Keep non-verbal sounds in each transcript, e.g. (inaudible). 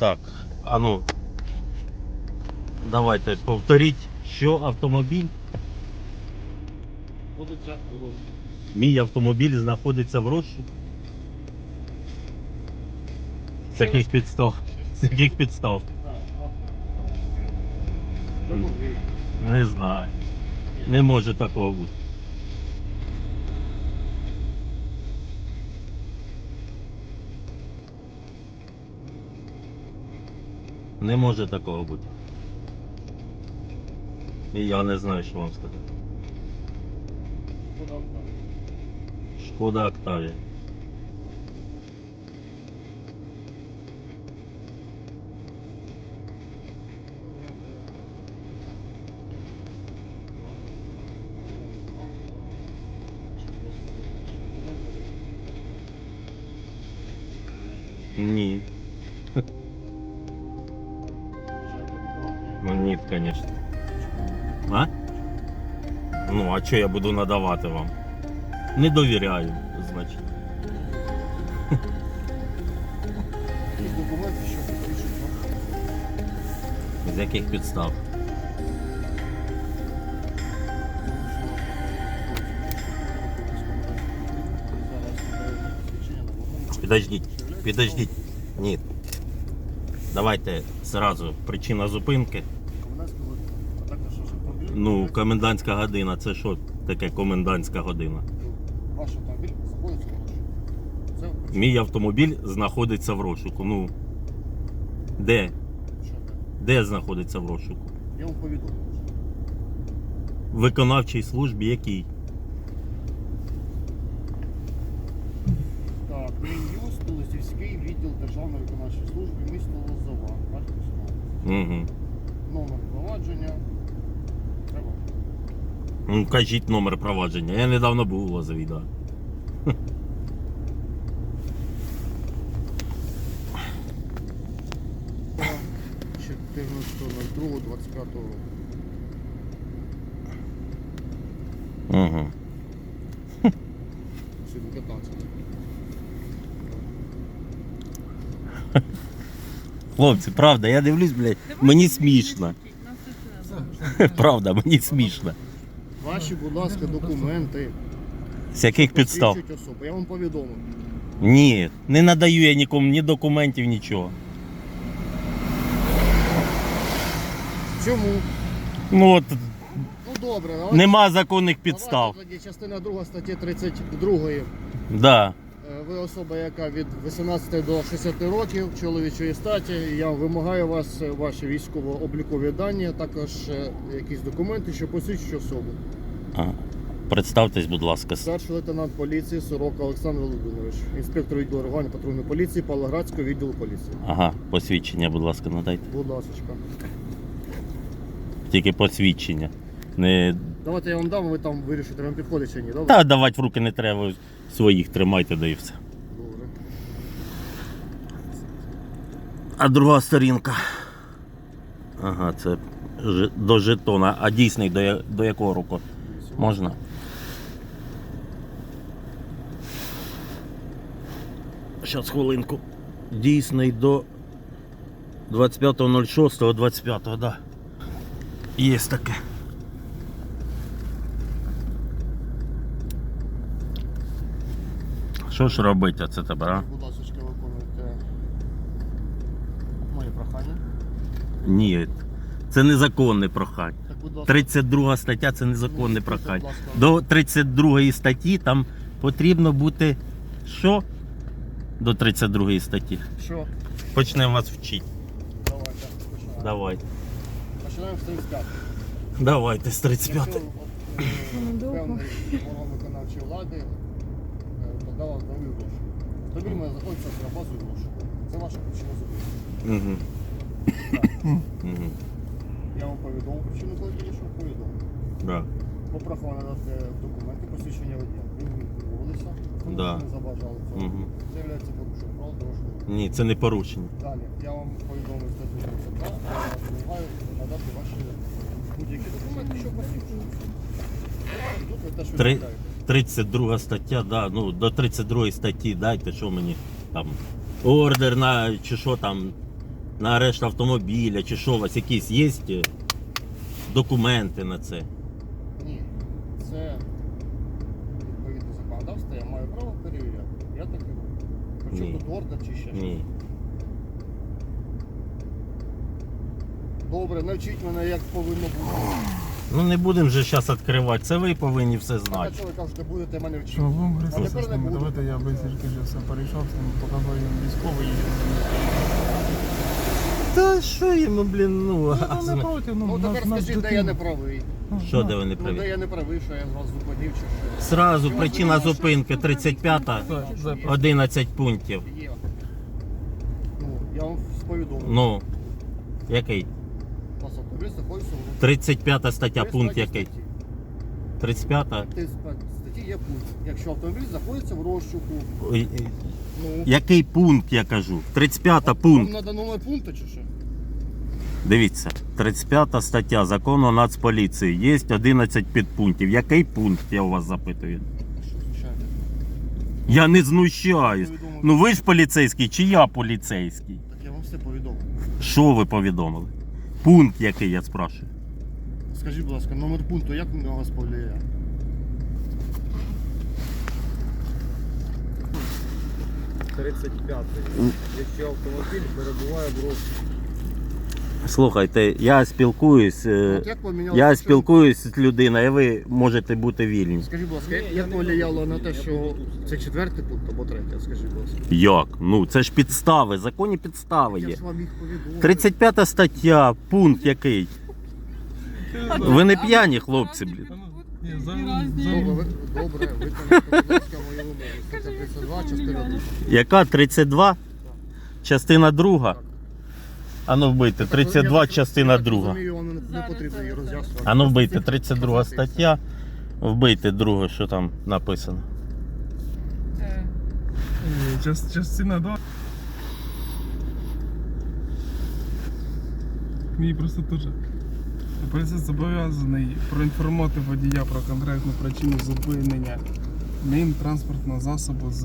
Так, а ну. Давайте повторіть, що автомобіль. Мій автомобіль знаходиться в розшуку. З яких підстав? З яких підстав? Не знаю. Не може такого бути. Не може такого бути. І я не знаю, що вам сказати. Шкода Октавія. А? Ну, а що я буду надавати вам? Не довіряю, значить. Якісь документи, що підпишуть, З яких підстав? Підождіть, підождіть. Ні. Давайте зразу причина зупинки. Ну, комендантська година. Це що таке комендантська година? Ваш автомобіль знаходиться в розшуку. Це Мій автомобіль знаходиться в розшуку. Ну. Де? що? Де знаходиться в розшуку? Я вам повідомив. В виконавчій службі якій? Так, Мін'юз, Толосівський відділ Державної виконавчої служби, місто Лозова, Харківська. Угу. Ну, кажіть номер провадження. Я недавно був у Лозовій, да. Та 14.02.25 року. Угу. Сьогодні 15. Хлопці, правда, я дивлюсь, блядь, мені смішно. (laughs) Правда, мені смішно. Ваші, будь ласка, документи. З яких підстав? посвідчують особу. Я вам повідомив. Ні, не надаю я нікому ні документів, нічого. Чому? Ну от Ну добре, давайте. нема законних підстав. Давайте тоді частина 2 статті 32. Да. Е, Ви особа, яка від 18 до 60 років чоловічої статі. Я вимагаю вас е, ваші військово-облікові дані, а також е, якісь документи, що посвідчують особу. Представтесь, будь ласка. Старший лейтенант поліції Сорока Олександр Володимирович, інспектор відділу реагування патрульної поліції Павлоградського відділу поліції. Ага, посвідчення, будь ласка, надайте. Будь ласка. Тільки посвідчення. Не... Давайте я вам дам, ви там вирішите, вам підходить чи ні. Добре? Та давати в руки не треба, своїх тримайте, да і все. Добре. А друга сторінка. Ага, це до жетона. А дійсний до, до якого року? Можна? Щас хвилинку. Дійсний до 25.06.25, да. Є таке. Що ж робити це тебе, а? Будь ласка, виконуйте моє прохання. Ні. Це незаконне прохання. Так, будь ласка. 32 стаття це незаконне Ну, прохання. До 32 статті там потрібно бути що? До 32 статті. Що? Почнемо вас вчити. Давайте. починаємо. Давайте. Починаємо з 35. Давайте з 35. Якщо е, певний орган виконавчої влади е, подав розшук. Автомобіль має знаходитися на базу розшуку. Це ваша причина зупинки. Угу. Угу. Я вам повідомив причину, коли підійшов, повідомив. Да. Попрохав надати документи, посвідчення водія. Ви відмовилися, тому Да. що не забажали цього. Мгм. Це є порушенням правил дорожнього руху. Ні, це не порушення. Далі, я вам повідомив статтю 32, я вас вимагаю надати ваші будь-які документи, що посвідчують. Тут ви теж Три- відмовляєте. 32 стаття, да, ну до 32 статті дайте, що мені там ордер на чи що там на арешт автомобіля чи що у вас якісь є е, документи на це? Ні. Це відповідно законодавство, я маю право перевіряти. Я так і роблю. Хочу Ні. тут ордер чи ще щось. Ні. Добре, навчіть мене, як повинно бути. Ну не будемо вже зараз відкривати. Це ви повинні все а знати. що ви кажете, будете мене вчити? Що вам А тепер з не буду. Давайте я бистренько вже все перейшов, з ним показав їм військовий. Та що йому, блін, ну. а Ну, це- не проти, ну, Ну нас- тепер нас скажіть, де я не правий. Що де ви не Ну, де я не правий, що я вас зупинив чи що. Зразу причина зупинки 35 Так, запис. 11 пунктів. Є. Ну, я вам повідомив. Ну, який? Вас автомобіль знаходиться в 35 стаття, пункт який? статті. 35 Ти статті є пункт, якщо автомобіль знаходиться в розшуку. Ой, Ну, Який пункт, я кажу? 35 вам пункт. надано новий пункт чи що? Дивіться, 35 стаття закону Нацполіції. Є 11 підпунктів. Який пункт, я у вас запитую? Що звичайно. Я не знущаюсь. Ну ви ж поліцейський, чи я поліцейський? Так я вам все повідомив. Що ви повідомили? Пункт який, я спрашую. Скажіть, будь ласка, номер пункту, як на вас повлияє? 35, якщо автомобіль перебуває в розшуку. Слухайте, я спілкуюсь, е, я що- спілкуюсь з людиною, і ви можете бути вільні. Скажіть, будь ласка, як, я повлияло на те, що це четвертий пункт або третій, скажіть, будь ласка. Як? Ну це ж підстави, законні підстави є. 35 стаття, пункт який. Ви не п'яні, хлопці, блін. Добре, ви- Добре, ви там 32, частина 2. Яка 32? Частина друга. Ану вбийте, 32 частина друга. Ану вбийте, 32 стаття. Вбийте друге, що там написано. Е, Частина 2. Мені просто теж. Поліцейський зобов'язаний проінформувати водія про конкретну причину зупинення ним транспортного засобу з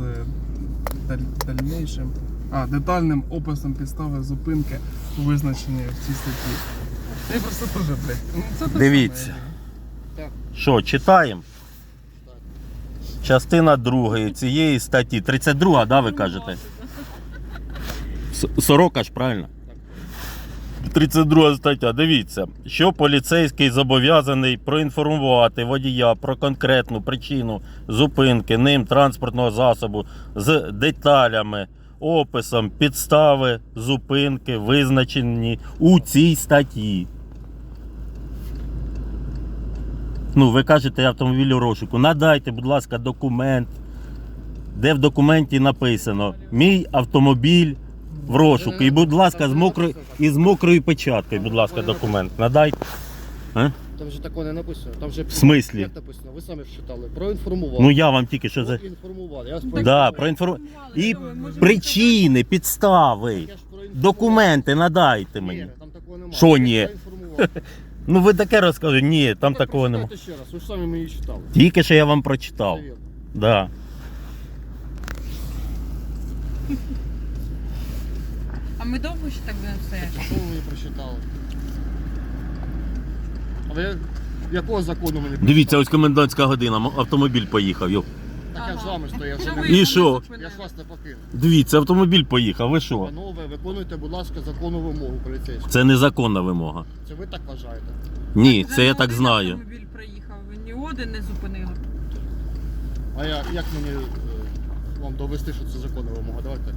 даль- дальнішим, а, детальним описом підстави зупинки, визначеної в цій статті. Я просто теж, блядь. ну, це те Дивіться. Що, читаємо? Частина другої цієї статті. 32, да, ви кажете? С- Сорока ж, правильно? 32 стаття. Дивіться, що поліцейський зобов'язаний проінформувати водія про конкретну причину зупинки ним транспортного засобу з деталями, описом підстави зупинки, визначені у цій статті. Ну, ви кажете автомобіль у розшуку. Надайте, будь ласка, документ, де в документі написано Мій автомобіль в розшуку. І, будь ласка, з мокрою, і з мокрою печаткою, будь ласка, документ. Надайте. А? Там же такого не написано. Там же В смислі? Як написано? Ви самі вчитали. Проінформував. Ну я вам тільки що за. Проінформував. Я вас Да, проінформ... І причини, підстави, документи надайте Ні, мені. там такого немає. Що ні? (laughs) Ну ви таке розкажете. Ні, там Так, такого немає. прочитайте ще раз, ви ж самі мені читали. Тільки що я вам прочитав. Да. А ми довго ще так будемо стояти? Що ви прочитали? А ви якого закону мені Дивіться, ось комендантська година, м- автомобіль поїхав. Йо. Так я з вами не- І що? Я зупинили? ж вас не покинув. Дивіться, автомобіль поїхав. Ви що? Панове, виконуйте, будь ласка, законну вимогу поліцейську. Це незаконна вимога. Це ви так вважаєте? Ні, це я так знаю. Автомобіль проїхав, ви ні один не зупинили. А я, як мені е, вам довести, що це законна вимога? Давайте.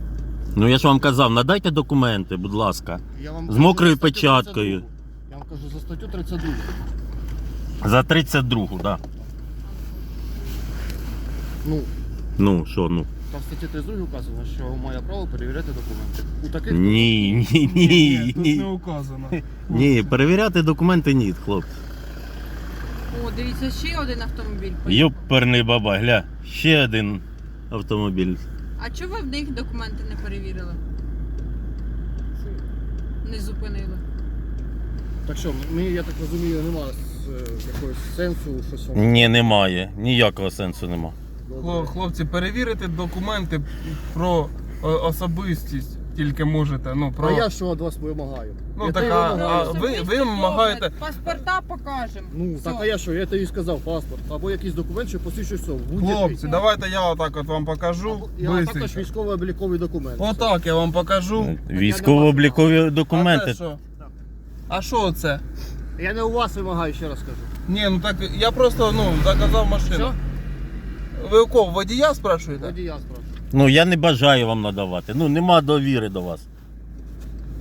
Ну я ж вам казав, надайте документи, будь ласка. Я вам З кажу мокрою за статтю печаткою. 32. Я вам кажу за статтю 32. За 32-гу, да. Ну, Ну, що, ну. там в статті 32 вказано, що має право перевіряти документи. У таких Ні, ні, Ні, ні, тут не ні. указано. Ні, перевіряти документи ні, хлопці. О, дивіться, ще один автомобіль поїхав. Йоперний баба, гля. Ще один автомобіль. А чого ви в них документи не перевірили? Не зупинили. Так що, мені, я так розумію, немає е, якогось сенсу щось вам. Ні, немає. Ніякого сенсу нема. Хло- Хлопці, перевірити документи про о, особистість тільки можете. Ну, про... А я що від вас вимагаю? Ну, Я так, а- вимагаю. а ви- ви вимагаєте- Паспорта покажемо. Ну, Все. так а я що, я тобі сказав паспорт, або якийсь документ, що посвідчує все. будь-який. Хлопці, давайте я отак от вам покажу. Або- Я також Бистренько. військово-обліковий документ. Отак я вам покажу. Військово-облікові А документи. це що? А що це? Я не у вас вимагаю, ще раз кажу. Ні, ну так я просто ну заказав машину. Що? Ви у кого водія спрашуєте? Водія спрашиваю. Ну я не бажаю вам надавати. Ну нема довіри до вас.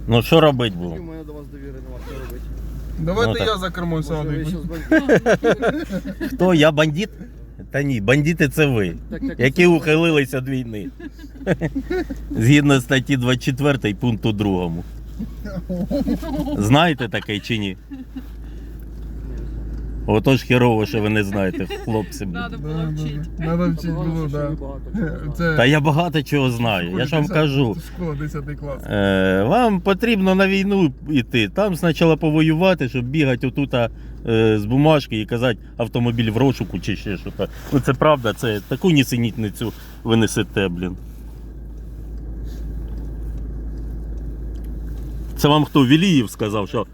Ну що робити У будемо? мене до вас довіри нема, що робити. Давайте Ну, так. я за кермо Може, ви сяду. щас бандит? Хто? Я бандит? Та ні, бандити це ви, Так, так, які це- ухилилися від війни. (laughs) Згідно статті 24 пункту 2. (laughs) Знаєте таке чи ні? Отож херово, що ви не знаєте, хлопці. блін. Надо було вчити. Надо вчити було. Це Та я багато чого знаю. Я ж вам кажу. Школа 10 клас. Е, вам потрібно на війну йти. Там спочатку повоювати, щоб бігати отут е, з бумажки і казати автомобіль в розшуку чи ще щось. Ну це правда, це таку нісенітницю ви несете, блін. Це вам хто Віліїв сказав, що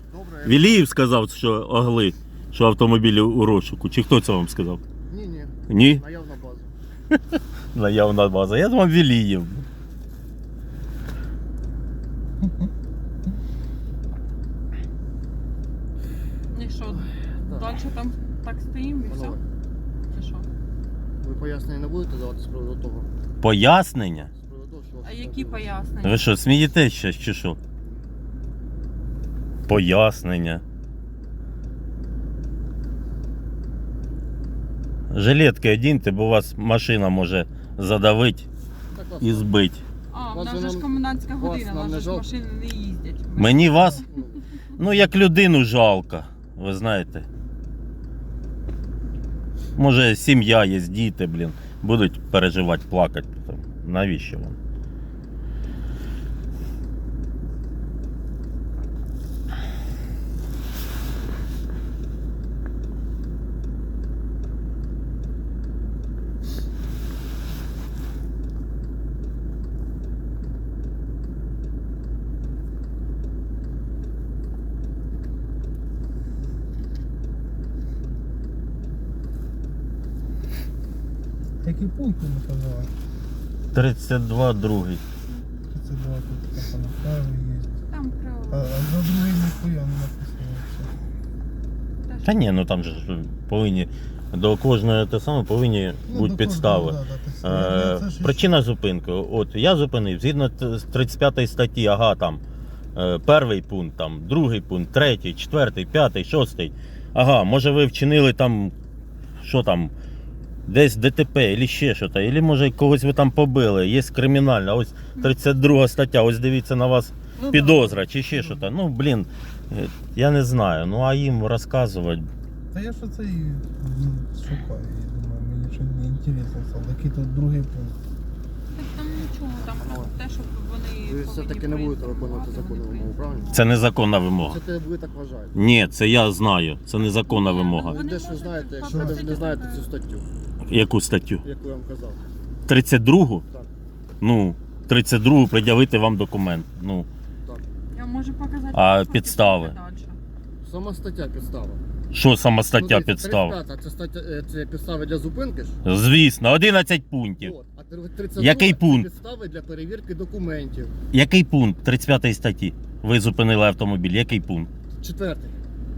Віліїв сказав, що огли, що автомобілі у розшуку. Чи хто це вам сказав? ні, ні, Ні? наявна база. (laughs) Наявна база. Я думав Віліїв. І що, далі там так стоїмо і все? Панове, Чи що? ви пояснення не будете давати з приводу того? Пояснення? З приводу того, що вас А які пояснення? Ви що, смієтесь ще чи що? Пояснення. Жилетки одіньте, бо вас машина може задавити і збити. А, в нас же ж комендантська година, в нас же ж машини не їздять. Мені вас, Ну, ну як людину жалко, ви знаєте. Може, сім'я є, діти, блін, будуть переживати, плакати. Навіщо вам? Який пункт ви наказали? 32 другий. 32 тут так направо є. Там А, про... а за другий ніхуя не написано. Та ні, ну там же ж повинні до кожної те саме повинні Ну, бути до підстави. кожного, да, да. Е, Це ж причина зупинки. От я зупинив згідно т- з 35 статті, ага, там е, перший пункт, там другий пункт, третій, четвертий, п'ятий, шостий. Ага, може ви вчинили там, що там, десь ДТП, або ще щось, або може когось ви там побили, є кримінальна, ось 32 стаття, ось дивіться на вас Ну, підозра чи ще щось. Ну, блін, е, я не знаю. Ну а їм розказувати. Та я ж оце і шукаю, і думаю, мені нічого не інтересно стало. Який тут другий пункт. Так там нічого, там просто те, щоб вони Ви все-таки не будете виконувати законну вимогу, правильно? Це незаконна вимога. Це ви так вважаєте. Ні, це я знаю. Це незаконна вимога. ну, Ви Вони де ви можуть знаєте, якщо ви не знаєте цю статтю, Яку статтю? яку я вам казав. 32-гу? Так. Ну, 32-гу пред'явити вам документ. Ну, Я можу показати. А підстави? Сама стаття підстава. що сама стаття Ну, дивіться, підстав? 35 це стаття е, це підстави для зупинки ж. Звісно, 11 пунктів. От. А 32 Який це пункт? підстави для перевірки документів. Який пункт 35 статті? Ви зупинили автомобіль. Який пункт? Четвертий.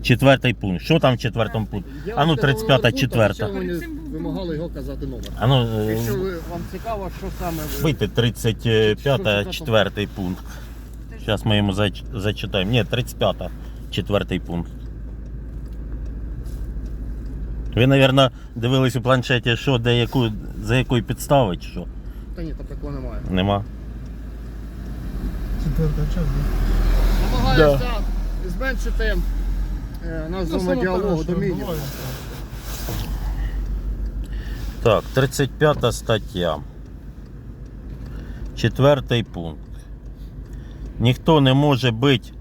Четвертий пункт. Що там в четвертому пункті? Я А ну, 35-та, номер четверта. а ще Перед цим Ви був вимагали його казати номер. А ну, е, Якщо ви, вам цікаво, що саме ви... вийти 35 четвертий пункт. Зараз ми йому зач- зачитаємо. Ні, 35 четвертий пункт. Ви, мабуть, дивились у планшеті, що, де яку, за якої підстави, чи що? Та ні, там такого немає. Нема. Четверта часть, да? Намагаюся зменшити е, Ну, зону діалогу до мінімуму. Так, 35 стаття. Четвертий пункт. Ніхто не може бути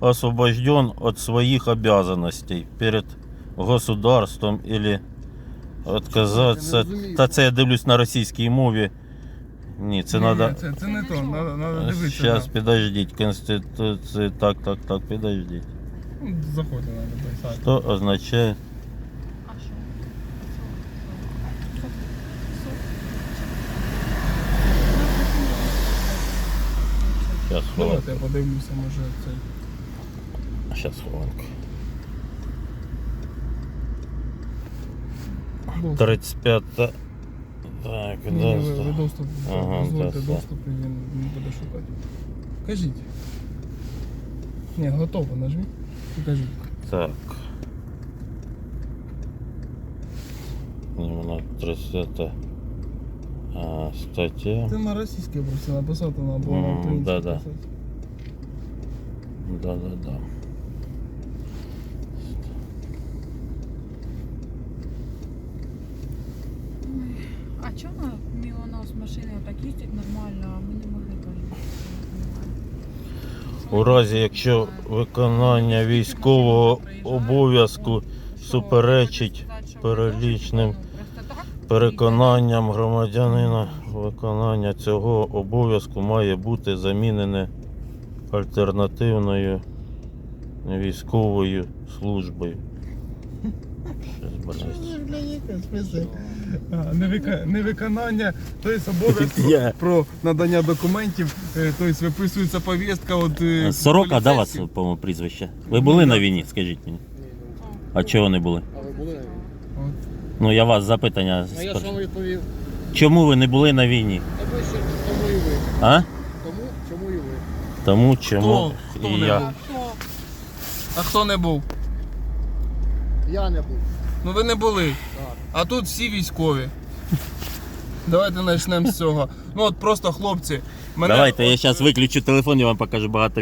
освобожден від своїх обязанностей перед государством или Я отказатися. не розумію. Та це я дивлюсь на російській мові. Ні, це Ні, треба. ні, Це, це не то, треба, дивитися. Зараз да. підождіть, Конституції. Так, так, так, підождіть. Ну, Заходьте, треба писати. Що означає А що? Зараз хвилинку. Давайте я подивлюся, може це. Зараз хвилинку. Доступ. 35. Так, Ні, ні, ви, ви доступ. доступ, Ага, дозвольте це все. доступ і він, він буде шукати. Кажіть. Ні, готово, нажміть. І кажіть. Так. Іменно 30 а, стаття. Ти на російській просто написати на або Мгм, на українській да-да. писати. Да, да, да. А чому мимо нас машини так їздять нормально, а ми не могли поїхати? У разі, якщо виконання військового обов'язку суперечить перелічним переконанням громадянина, виконання цього обов'язку має бути замінене альтернативною військовою службою. Невика- Невиконання, тобто обов'язку Я- про надання документів, е, тобто виписується повістка от е, Сорока, да, вас, по-моєму, прізвище? Ви були на війні, скажіть мені. А чого не були? А ви були? на От. Ну я вас запитання. А я ж спер- вам відповів. Чому ви не були на війні? Тому що тому і ви. А? Тому чому і ви. Тому чому Хто? Хто і не я. був? А хто не був? Я не був. Ну ви не були. А тут всі військові. Давайте почнемо з цього. Ну от просто хлопці. Мене Давайте я зараз виключу телефон і вам покажу багато